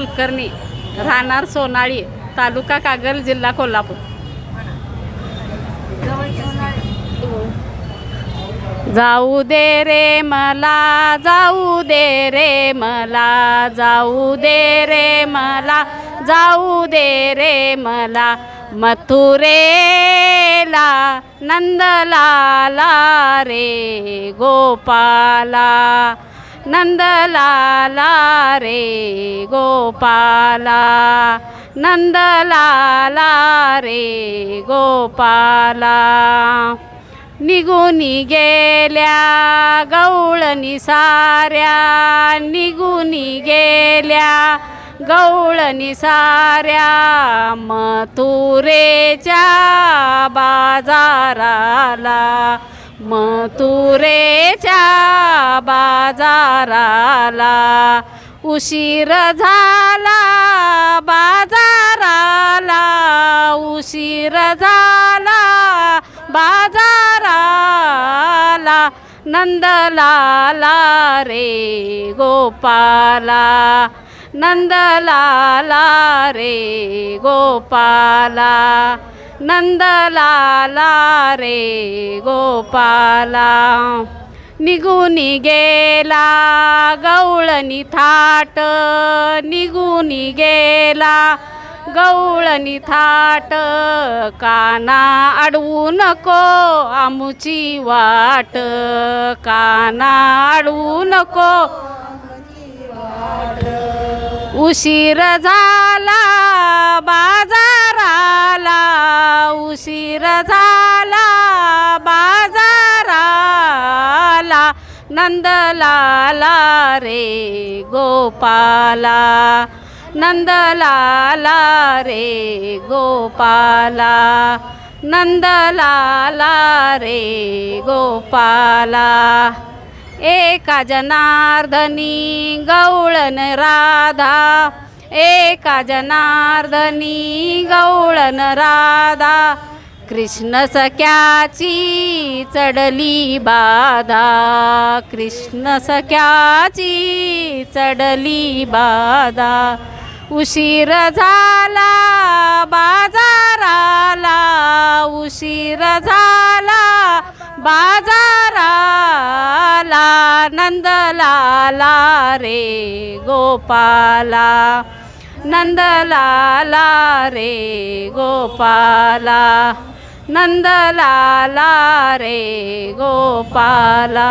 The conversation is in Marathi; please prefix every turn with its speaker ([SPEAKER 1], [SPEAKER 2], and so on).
[SPEAKER 1] कुलकर्णी राहणार सोनाळी तालुका कागल जिल्हा कोल्हापूर. जाऊ दे रे मला जाऊ दे रे मला जाऊ दे रे मला जाऊ दे रे मला मथुरेला नंदलाला रे गोपाला. नंदलाला रे गोपाला नंदलाला रे गोपाला. निघून गेल्या गवळणी साऱ्या निघून गेल्या गवळणी साऱ्या मथुरेच्या बाजाराला मथुरेच्या बाजाराला. उशीर झाला बाजाराला. उशीर झाला बाजाराला. नंदलाला रे गोपाला. नंदलाला रे गोपाला. नंदलाला रे गोपाला. निघून गेला गवळणी थाट. निघून गेला गवळणी थाट. काना अडवू नको आमुची वाट. काना अडवू नको उशीर झाला बाजाराला उशीर झाला. नंदलाला रे गोपाला नंदलाला रे गोपाला नंदलाला रे गोपाला. एका जनार्दनी गौळन राधा. एका जनार्दनी गौळन राधा. कृष्ण सख्याची चढली बाधा. कृष्ण सख्याची चढली बाधा. उशीर झाला बाजाराला. उशीर झाला बाजाराला. नंदलाला रे गोपाला. नंदलाला रे गोपाला नंदलाला रे गोपाला.